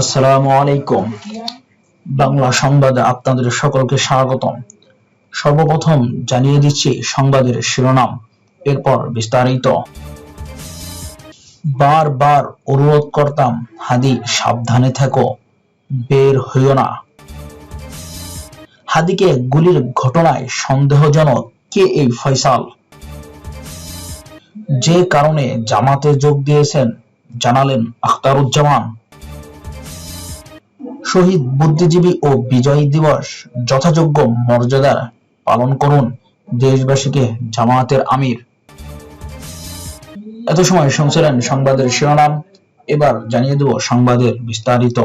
আসসালামু আলাইকুম। বাংলা সংবাদে আপনাদের সকলকে স্বাগতম। সর্বপ্রথম জানিয়ে দিচ্ছি সংবাদের শিরোনাম, এরপর বিস্তারিত। বারবার অনুরোধ করতাম হাদি, সাবধানে থেকো, বের হইও না। হাদিকে গুলির ঘটনায় সন্দেহজনক কে এই ফয়সাল? যে কারণে জামাতে যোগ দিয়েছেন, জানালেন আখতারুজ্জামান। শহীদ বুদ্ধিজীবী ও বিজয় দিবস যথাযোগ্য মর্যাদার পালন করুন দেশবাসীকে জামায়াতের আমির। এত সময় শুনছিলেন সংবাদের শিরোনাম, এবার জানিয়ে দেব সংবাদের বিস্তারিত।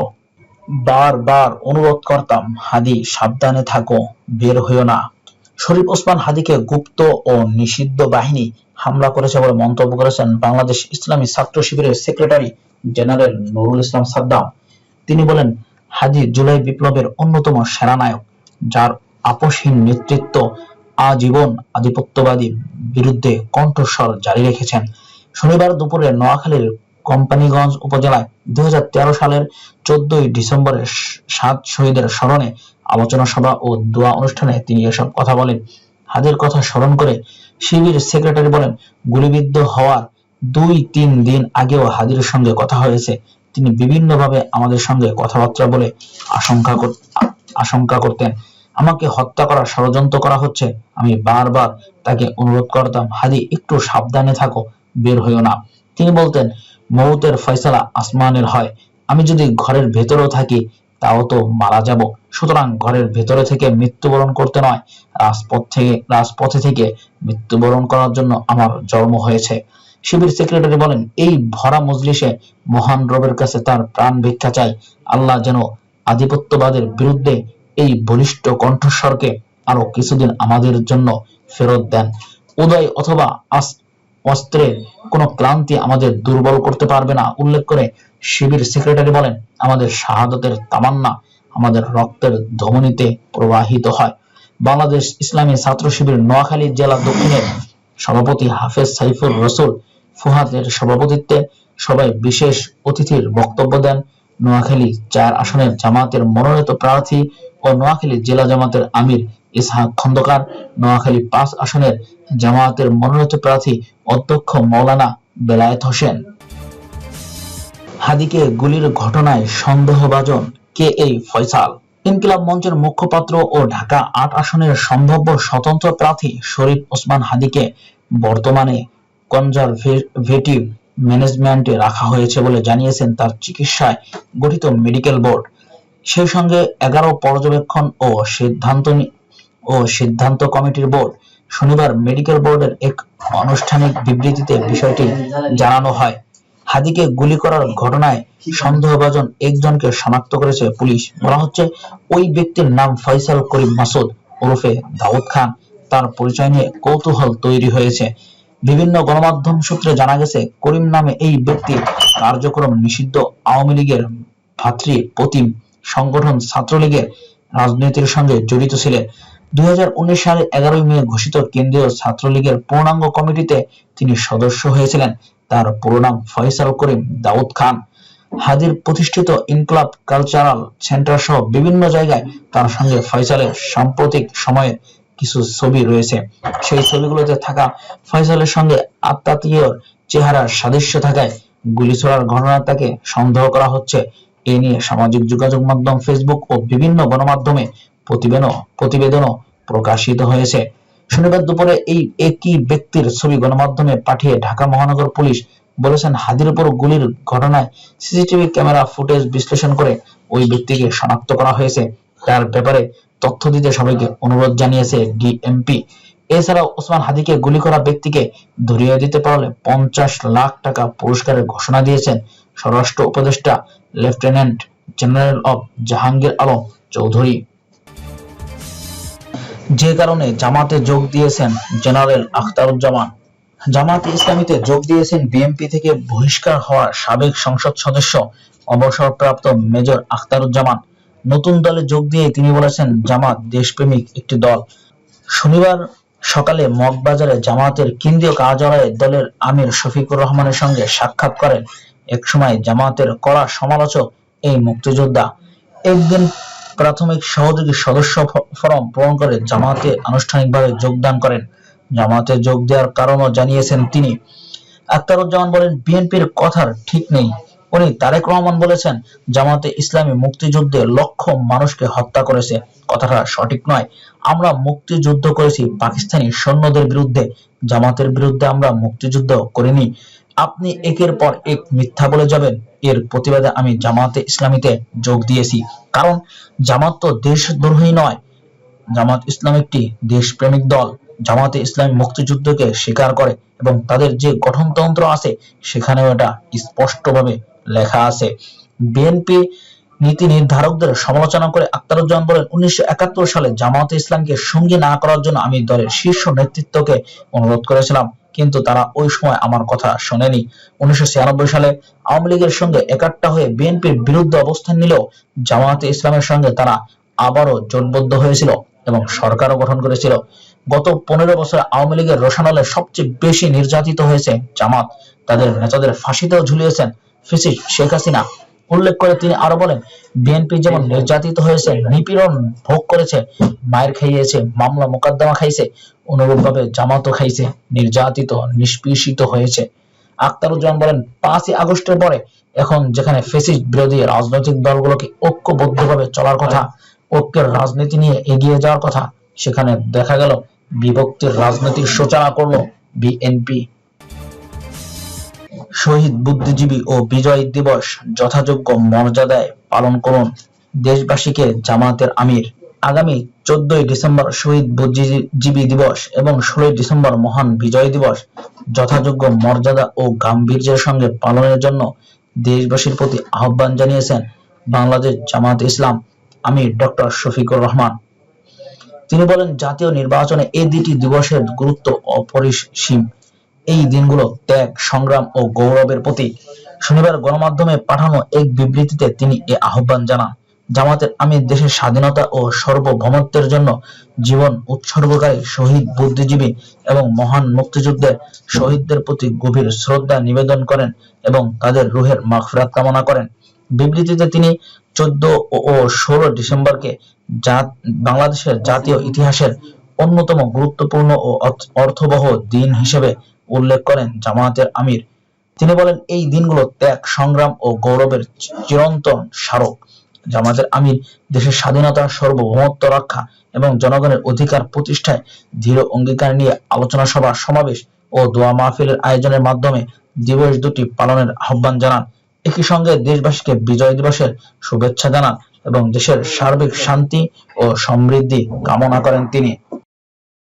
বারবার অনুরোধ করতাম, হাদি, সাবধানে থাকো, বের হইও না। শরীফ ওসমান হাদিকে গুপ্ত ও নিষিদ্ধ বাহিনী হামলা করেছে বলে মন্তব্য করেছেন বাংলাদেশ ইসলামী ছাত্র শিবিরের সেক্রেটারি জেনারেল নুরুল ইসলাম সাদ্দাম। তিনি বলেন হাজি জুলাই বিপ্লবের অন্যতম সেনানায়ক যার আপোষহীন নেতৃত্ব আজীবন আধিপত্যবাদী বিরুদ্ধে কণ্ঠস্বর জারি রেখেছেন। শনিবার দুপুরে নোয়াখালীর কোম্পানিগঞ্জ উপজেলায় দুই সালের চোদ্দই ডিসেম্বরের সাত শহীদের স্মরণে আলোচনা সভা ও দোয়া অনুষ্ঠানে তিনি এসব কথা বলেন। হাদির কথা স্মরণ করে শিবির সেক্রেটারি বলেন, গুলিবিদ্ধ হওয়ার দুই তিন দিন আগেও হাদির সঙ্গে কথা হয়েছে। তিনি বিভিন্নভাবে আমাদের সঙ্গে কথাবার্তা বলে আশঙ্কা আশঙ্কা করতেন। আমাকে হত্যা করার ষড়যন্ত্র করা হচ্ছে। আমি বারবার তাকে অনুরোধ করতাম, হাদি, একটু সাবধানে থাকো, বের হইও না। তিনি বলতেন মৌতের ফয়সালা আসমানের হয়। আমি যদি ঘরের ভেতরেও থাকি, তাও তো মারা যাব। সুতরাং ঘরের ভেতরে থেকে মৃত্যুবরণ করতে নয়, রাজপথ থেকে রাজপথে থেকে মৃত্যুবরণ করার জন্য আমার জন্ম হয়েছে। শিবির সেক্রেটারি বলেন, এই ভরা মজলিসে মহান রবের কাছে তার প্রাণ ভিক্ষা চাই। আল্লাহ যেন আধিপত্যবাদের বিরুদ্ধে এই বলিষ্ঠ কণ্ঠস্বরকে আরও কিছুদিন আমাদের জন্য ফেরত দেন। উদয় অথবা অস্ত্রের কোন ক্লান্তি আমাদের দুর্বল করতে পারবে না। উল্লেখ করে শিবির সেক্রেটারি বলেন, আমাদের শাহাদতের তামান্না আমাদের রক্তের ধমনীতে প্রবাহিত হয়। বাংলাদেশ ইসলামী ছাত্র শিবির নোয়াখালী জেলা দক্ষিণের সভাপতি হাফেজ সাইফুর রসুল ফুহাদের সভাপতিত্বে সবাই বিশেষ অতিথির বক্তব্য দেন নোয়াখালী চার আসনের জামাতের মনোনীত প্রার্থী ও নোয়াখালী জেলা জামাতের আমির ইসহাক খন্দকার, নোয়াখালী পাঁচ আসনের জামায়াতের মনোনীত প্রার্থী অধ্যক্ষ মৌলানা বেলায়েত হোসেন। হাদিকে গুলির ঘটনায় সন্দেহভাজন কে এই ফয়সাল? ইনকিলাব মঞ্চের মুখপাত্র ও ঢাকা আট আসনের সম্ভাব্য স্বতন্ত্র প্রার্থী শরীফ ওসমান হাদিকে বর্তমানে কনজারভেটিভ ম্যানেজমেন্টে রাখা হয়েছে বলে জানিয়েছেন তার চিকিৎসায় গঠিত মেডিকেল বোর্ড। সেই সঙ্গে এগারো পর্যবেক্ষণ ও সিদ্ধান্ত ও সিদ্ধান্ত কমিটির বোর্ড শনিবার মেডিকেল বোর্ডের এক আনুষ্ঠানিক বিবৃতিতে বিষয়টি জানানো হয়। হাদিকে গুলি করার ঘটনায় সন্দেহভাজন একজনকে শনাক্ত করেছে পুলিশ। বলা হচ্ছে, ওই ব্যক্তির নাম ফয়সাল করিম মাসুদ ওরফে দাউদ খান। তার পরিচয় নিয়ে কৌতূহল তৈরি হয়েছে। বিভিন্ন গণমাধ্যম সূত্রে জানা গেছে, করিম নামে এই ব্যক্তি কার্যক্রম নিষিদ্ধ। আওয়ামী লীগের ভাতৃ প্রতিম সংগঠন ছাত্রলীগের রাজনীতির সঙ্গে জড়িত ছিলেন। দুই এগারোই মে ঘোষিত কেন্দ্রীয় ছাত্রলীগের পূর্ণাঙ্গ কমিটিতে তিনি সদস্য হয়েছিলেন। তার পুরো নাম ফয়সাল করিম দাউদ খান। হাদির প্রতিষ্ঠিত ইনকলাব কালচারাল সেন্টার সহ বিভিন্ন জায়গায় তার সঙ্গে ফয়সালের সাম্প্রতিক সময়ের কিছু ছবি রয়েছে। সেই ছবিগুলোতে থাকা ফয়সালের সঙ্গে আত্মাতীয় চেহারার সাদৃশ্য থাকায় গুলি ছোড়ার ঘটনা তাকে সন্দেহ করা হচ্ছে। এ নিয়ে সামাজিক যোগাযোগ মাধ্যম ফেসবুক ও বিভিন্ন গণমাধ্যমে প্রতিবেদন প্রতিবেদনও প্রকাশিত হয়েছে। শনিবার দুপুরে এই একই ব্যক্তির ছবি গণমাধ্যমে পাঠিয়ে ঢাকা মহানগর পুলিশ বলেছেন হাদির উপর গুলির ঘটনায় সিসিটিভি ক্যামেরা ফুটেজ বিশ্লেষণ করে ওই ব্যক্তিকে শনাক্ত করা হয়েছে। তার ব্যাপারে তথ্য দিতে সবাইকে অনুরোধ জানিয়েছে ডিএমপি। এছাড়াও ওসমান হাদিকে গুলি করা ব্যক্তিকে ধরিয়ে দিতে পারলে পঞ্চাশ লাখ টাকা পুরস্কারের ঘোষণা দিয়েছেন স্বরাষ্ট্র উপদেষ্টা লেফটেন্যান্ট জেনারেল অব জাহাঙ্গীর আলম চৌধুরী। যে কারণে জামাতে যোগ দিয়েছেন জেনারেল আখতারুজ্জামান। জামাত ইসলামীতে যোগ দিয়েছেন বিএনপি থেকে বহিষ্কার হওয়া সাবেক সংসদ সদস্য, অবসরপ্রাপ্ত মেজর আখতারুজ্জামান। নতুন দলে যোগ দিয়ে তিনি বলেছেন, জামাত দেশপ্রেমিক একটি দল। শনিবার সকালে মগবাজারে জামাতের কেন্দ্রীয় কার্যালয়ে দলের আমির শফিকুর রহমানের সঙ্গে সাক্ষাৎ করেন একসময় জামাতের কড়া সমালোচক এই মুক্তিযোদ্ধা। একদিন প্রাথমিক সহযোগী সদস্য ফরম পূরণ করে জামাতে আনুষ্ঠানিকভাবে যোগদান করেন। জামাতে যোগ দেওয়ার কারণও জানিয়েছেন তিনি। আখতারুজ্জামান বলেন, বিএনপির কথার ঠিক নেই। উনি তারেক রহমান বলেছেন, জামাতে ইসলামী মুক্তিযুদ্ধে লক্ষ মানুষকে হত্যা করেছে। কথাটা সঠিক নয়। আমরা মুক্তিযুদ্ধ করেছি পাকিস্তানি সৈন্যদের বিরুদ্ধে, জামাতের বিরুদ্ধে আমরা মুক্তিযুদ্ধ করিনি। আপনি একের পর এক মিথ্যা বলে যাবেন। এর প্রতিবাদে আমি জামাতে ইসলামীতে যোগ দিয়েছি। কারণ জামাত তো দেশদ্রোহী নয়। জামাত ইসলাম একটি দেশপ্রেমিক দল। জামাতে ইসলাম মুক্তিযুদ্ধকে স্বীকার করে এবং তাদের যে গঠনতন্ত্র আছে, সেখানেও এটা স্পষ্টভাবে লেখা আছে। বিএনপি নীতি নির্ধারকদের সমালোচনা করে আক্তারুজ্জামান বলেন, উনিশশো একাত্তর সালে জামাতে ইসলামকে সঙ্গী না করার জন্য আমি দলের শীর্ষ নেতৃত্বকে অনুরোধ করেছিলাম, কিন্তু তারা ওই সময় আমার কথা শোনেনি। উনিশশো ছিয়ানব্বই সালে আওয়ামী লীগের সঙ্গে একাট্টা হয়ে বিএনপির বিরুদ্ধে অবস্থান নিলেও জামায়াতে ইসলামের সঙ্গে তারা আবারও জোটবদ্ধ হয়েছিল এবং সরকারও গঠন করেছিল। গত পনেরো বছর আওয়ামী লীগের রোশানলে সবচেয়ে বেশি নির্যাতিত হয়েছে জামাত। তাদের নেতাদের ফাঁসিতেও ঝুলিয়েছেন ফিসি শেখ হাসিনা উল্লেখ করে তিনি আরও বলেন বিএনপি যেমন নির্যাতিত হয়েছে নিপীড়ন ভোগ করেছে মায়ের খাইয়েছে মামলা মোকদ্দমা খাইছে অনুরূপভাবে জামাতও খাইছে নির্যাতিত নিষ্পীষিত হয়েছে। আক্তারুজ্জামান বলেন পাঁচই আগস্টের পরে এখন যেখানে ফেসিস্ট বিরোধী রাজনৈতিক দলগুলোকে ঐক্যবদ্ধভাবে চলার কথা ঐক্যের রাজনীতি নিয়ে এগিয়ে যাওয়ার কথা সেখানে দেখা গেল বিভক্তির রাজনীতির সূচনা করল বিএনপি। শহীদ বুদ্ধিজীবী ও বিজয় দিবস যথাযোগ্য মর্যাদায় পালন করুন দেশবাসীকে জামাতের আমির। আগামী চোদ্দই ডিসেম্বর শহীদ বুদ্ধিজীবী দিবস এবং ষোলোই ডিসেম্বর মহান বিজয় দিবস যথাযোগ্য মর্যাদা ও গাম্ভীর্যের সঙ্গে পালনের জন্য দেশবাসীর প্রতি আহ্বান জানিয়েছেন বাংলাদেশ জামাত ইসলাম আমির ডক্টর শফিকুর রহমান। তিনি বলেন, জাতীয় নির্বাচনে এই দুটি দিবসের গুরুত্ব অপরিসীম। এই দিনগুলো ত্যাগ, সংগ্রাম ও গৌরবের প্রতীক। শনিবার গণমাধ্যমে পাঠানো এক বিবৃতিতে তিনি এ আহ্বান জানান, জামাতের আমির দেশের স্বাধীনতা ও সার্বভৌমত্বের জন্য জীবন উৎসর্গকারী, শহীদ বুদ্ধিজীবী এবং মহান মুক্তিযুদ্ধের শহীদদের প্রতি গভীর শ্রদ্ধা নিবেদন করেন এবং তাদের রুহের মাগফিরাত কামনা করেন। বিবৃতিতে তিনি চোদ্দ ও ষোলো ডিসেম্বরকে বাংলাদেশের জাতীয় ইতিহাসের অন্যতম গুরুত্বপূর্ণ ও অর্থবহ দিন হিসেবে উল্লেখ করেন জামায়াতের আমির। তিনি বলেন, এই দিনগুলো ত্যাগ, সংগ্রাম ও গৌরবের চিরন্তন স্মারক। জামায়াতের আমির দেশের স্বাধীনতা, সার্বভৌমত্ব রক্ষা এবং জনগণের অধিকার প্রতিষ্ঠায় দৃঢ় অঙ্গীকার নিয়ে আলোচনা সভা, সমাবেশ ও দোয়া মাহফিলের আয়োজনের মাধ্যমে দিবস দুটি পালনের আহ্বান জানান। একই সঙ্গে দেশবাসীকে বিজয় দিবসের শুভেচ্ছা জানান এবং দেশের সার্বিক শান্তি ও সমৃদ্ধি কামনা করেন তিনি।